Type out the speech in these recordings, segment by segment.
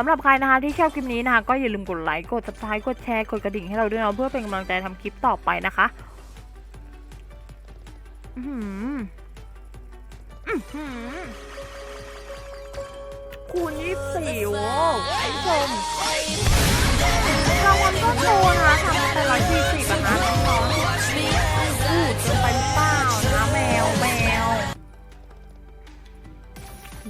สำหรับใครนะคะที่ชอบคลิปนี้นะคะ ก็อย่าลืมกดไลค์กด subscribe กดแชร์กดกระดิ่งให้เราด้วยนะเพื่อเป็นกำลังใจทำคลิปต่อไปนะคะคูณยี่สิบสี่โว้ไอ้ชมรางวัลก็โตนะคะทำมาแต่ร้อยสี่สิบอะนะ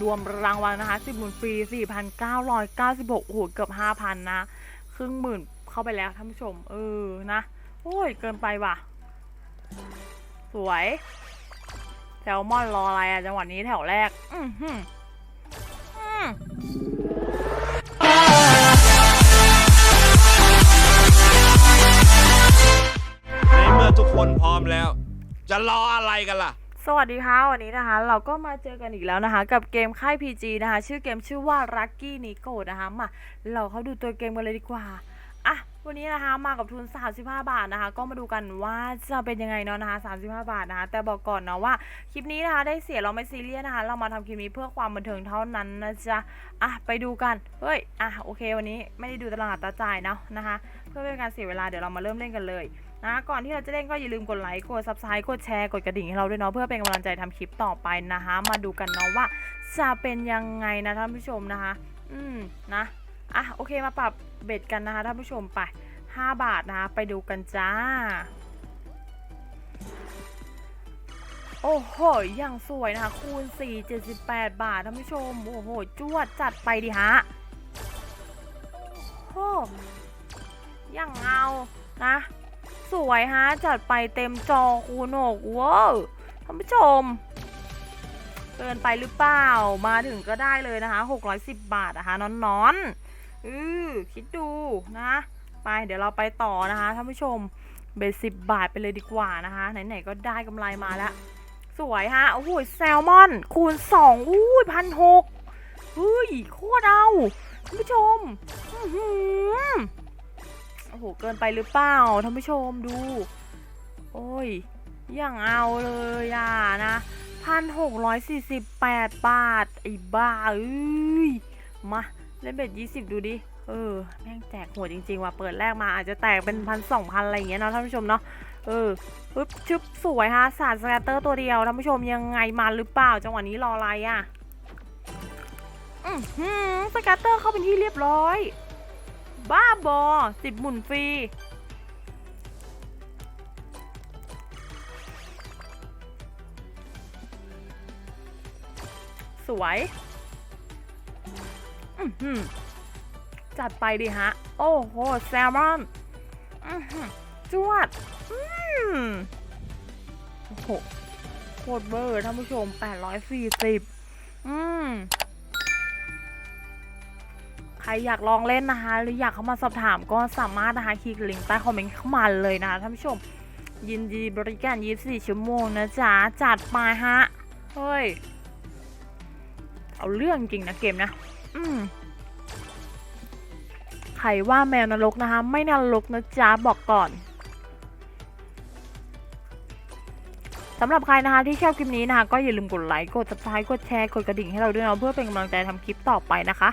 รวมรางวัลนะคะสิบหมื่นฟรีสี่พันเก้าร้อยเก้าสิบหกโอ้โหเกือบห้าพันนะ ครึ่งหมื่นเข้าไปแล้วท่านผู้ชม เออนะ โอ้ย เกินไปว่ะ สวยแซลมอนรออะไรอะจังหวะนี้แถวแรก อือหืออืมในเมื่อทุกคนพร้อมแล้ว จะรออะไรกันล่ะ สวัสดีค่ะวันนี้นะคะ เราก็มาเจอกันอีกแล้วนะคะ กับเกมค่าย PG นะคะ ชื่อเกมชื่อว่า Lucky Nico นะคะมาเราเข้าดูตัวเกมกันเลยดีกว่าอะวันนี้นะคะมากับทุน 35 บาทนะคะ ก็มาดูกันว่าจะเป็นยังไงเนาะนะคะ 35 บาทนะคะ แต่บอกก่อนนะว่าคลิปนี้นะคะได้เสียเราไม่ซีเรียสนะคะ เรามาทำคลิปนี้เพื่อความบันเทิงเท่านั้นนะจ๊ะอะไปดูกันเฮ้ยอะโอเค วันนี้ไม่ได้ดูตลาดตาจ่ายเนาะนะคะ เพื่อเป็นการเสียเวลาเดี๋ยวเรามาเริ่มเล่นกันเลย นะก่อนที่เราจะเล่นก็อย่าลืมกดไลค์กด subscribe กดแชร์กดกระดิ่งให้เราด้วยเนาะเพื่อเป็นกำลังใจทำคลิปต่อไปนะคะมาดูกันเนาะว่าจะเป็นยังไงนะท่านผู้ชมนะคะ อืมนะอะโอเคมาปรับเบ็ดกันนะคะท่านผู้ชมไป 5 บาทนะคะไปดูกันจ้า โอ้โหอย่างสวยนะคะ คูณ 4 78 บาทท่านผู้ชม โอ้โหจวดจัดไปดิฮะโอ้โหอย่างเอานะ สวยฮะ จัดไปเต็มจอคูณหกว้าวท่านผู้ชม เกินไปหรือเปล่า มาถึงก็ได้เลยนะคะ610 บาทนะคะนอนๆอือคิดดูนะ ไปเดี๋ยวเราไปต่อนะคะท่านผู้ชมเบสสิบบาทไปเลยดีกว่านะคะ ไหนๆก็ได้กำไรมาแล้ว สวยฮะโอ้โหแซลมอน คูณสองอุ้ยพันหกเฮ้ยโคตรเอาท่านผู้ชม อื้อ อโอ้โห เกินไปหรือเปล่าท่านผู้ชมดู โอ้ย อย่างเอาเลยอะนะพันหกร้อยสี่สิบแปดบาท ไอ้บ้าเอ้ย มา เล่นเบ็ดยี่สิบดูดิ เออ แม่งแจกหัวจริง ๆ ว่ะ เปิดแรกมาอาจจะแตกเป็นพันสองพันอะไรอย่างเงี้ยเนาะท่านผู้ชมเนาะ เออปึ๊บชึบสวยฮะสารสแกตเตอร์ตัวเดียวท่านผู้ชมยังไงมาหรือเปล่า จังหวะนี้รออะไรอะ อือหือสแกตเตอร์เข้าเป็นที่เรียบร้อย บ้าบอสิบหมุนฟรี สวยจัดไปดิฮะ โอ้โห แซลมอนจวดโอ้โหโคตรเบอร์ท่านผู้ชม 840 อืม รอยากลองเล่นนะคะ หรืออยากเข้ามาสอบถามก็สามารถนะคะคลิกลิงก์ใต้คอมเมนต์เข้ามาเลยนะคะท่านผู้ชม ยินดีบริการ 24 ชั่วโมงนะจ๊ะ จัดมาฮะ เฮ้ย เอาเรื่องจริงนะเกมนะ อืมใครว่าแมวนรกนะคะ ไม่นรกนะจ๊ะ บอกก่อนสำหรับใครนะคะที่ชอบคลิปนี้นะคะ ก็อย่าลืมกดไลค์ กด subscribe กดแชร์ กดกระดิ่งให้เราด้วยนะเพื่อเป็นกำลังใจทำคลิปต่อไปนะคะ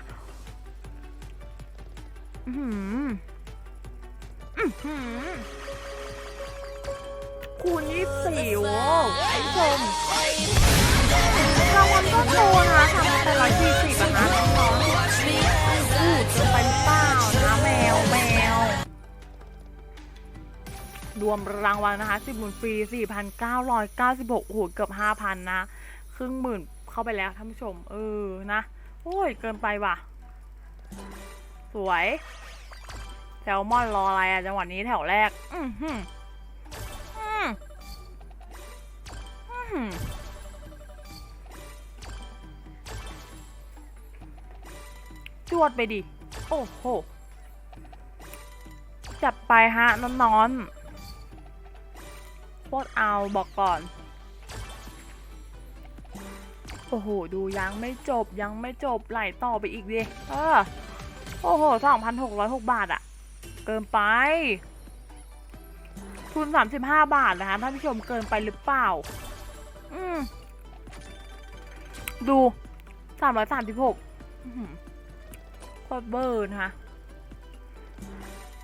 คูณยี่สี่โว้ไอ้ชมรางวัลก็โตนะคะทำแต่ร้อยสี่สิบอะนะน้องๆอู้เกินไปหรือเปล่านะแมวแมว รวมรางวัลนะคะสิบหมื่นฟรีสี่พันเก้าร้อยเก้าสิบหกโอ้โหเกือบห้าพันนะครึ่งหมื่นเข้าไปแล้วท่านผู้ชม เออนะ โอ้ย เกินไปว่ะ สวยแซลมอนรออะไรอะจังหวะนี้แถวแรก อือหืออืมอื้อหือจวดไปดิ โอ้โห จับไปฮะนอนๆโคตรเอาบอกก่อน โอ้โห ดูยังไม่จบยังไม่จบไหลต่อไปอีกดิ เออ โอ้โหสองพันหกร้อยหกบาทอะเกินไป ทุนสามสิบห้าบาทนะคะท่านผู้ชมเกินไปหรือเปล่า อืม ดูสามร้อยสามสิบหกโคตรเบิร์นะคะ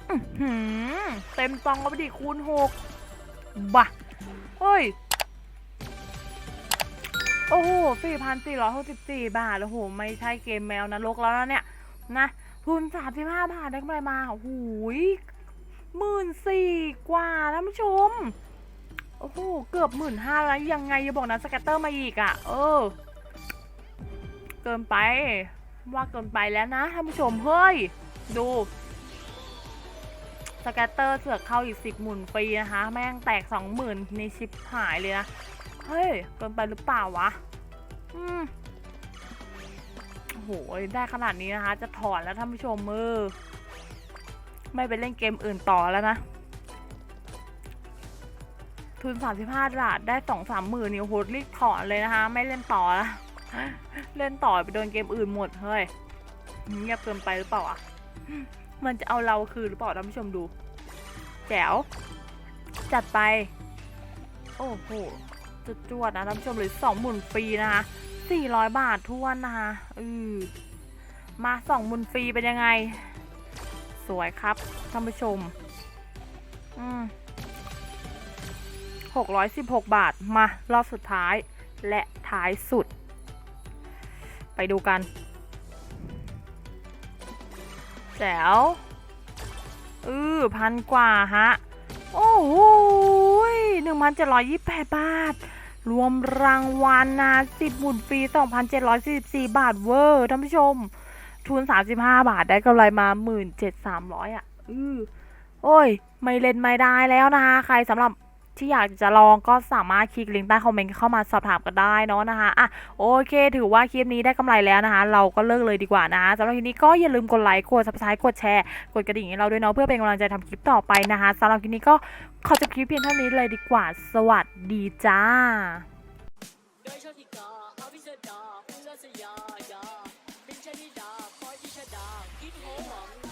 อื้อหือเต็มซองก็ไปดิคูณหกบ้าเฮ้ย โอ้โหสี่พันสี่ร้อยหกสิบสี่บาท โอ้โห ไม่ใช่เกมแมวนรกแล้วนะเนี่ย นะ ทุนสามสิบห้าบาทได้กำไรมาโอ้โหหมื่นสี่กว่าท่านผู้ชม โอ้โห เกือบหมื่นห้าแล้วยังไงอย่าบอกนะสแกตเตอร์มาอีกอะ่ะ เออ เกินไป ว่าเกินไปแล้วนะท่านผู้ชม เฮ้ย ดูสแกตเตอร์เสือกเข้าอีกสิบหมุนฟรีนะคะ แม่งแตกสองหมื่นในชิปหายเลยนะ เฮ้ย เกินไปหรือเปล่าวะ อืม ได้ขนาดนี้นะคะ จะถอนแล้วท่านผู้ชมมือ ไม่ไปเล่นเกมอื่นต่อแล้วนะ ทุน 35บาทได้สองสามหมื่นนี่โอ้โหรีบถอนเลยนะคะ ไม่เล่นต่อละเล่นต่อไปโดนเกมอื่นหมดเฮ้ยเงียบเกินไปหรือเปล่าอะมันจะเอาเราคืนหรือเปล่าท่านผู้ชมดู แจ๋ว จัดไป โอ้โหจุดจวดนะท่านผู้ชมหรือสองหมุนฟรีนะคะ สี่ร้อยบาททวนนะคะอือมาสองมุนฟรีเป็นยังไง สวยครับท่านผู้ชม อืมหกร้อยสิบหกบาทมารอบสุดท้ายและท้ายสุด ไปดูกันแจ๋วอือพันกว่าฮะ โอ้โหหนึ่งพันเจ็ดร้อยยี่สิบแปดบาท รวมรางวัลนะสิบหมุนฟรีสองพันเจ็ดร้อยสี่สิบสี่บาทเวอร์ท่านผู้ชม ทุนสามสิบห้าบาทได้กำไรมาหมื่นเจ็ดสามร้อยอะ อือโอ้ย ไม่เล่นไม่ได้แล้วนะคะ ใครสำหรับ ที่อยากจะลองก็สามารถคลิกลิงก์ใต้คอมเมนต์เข้ามาสอบถามก็ได้เนาะนะคะอะโอเค ถือว่าคลิปนี้ได้กำไรแล้วนะคะ เราก็เลิกเลยดีกว่านะคะสำหรับคลิปนี้ก็อย่าลืมกดไลค์กดซับสไครต์กดแชร์กดกระดิ่งให้เราด้วยเนาะเพื่อเป็นกำลังใจทำคลิปต่อไปนะคะสำหรับคลิปนี้ก็ขอจบคลิปเพียงเท่านี้เลยดีกว่า สวัสดีจ้าดาพอที่ช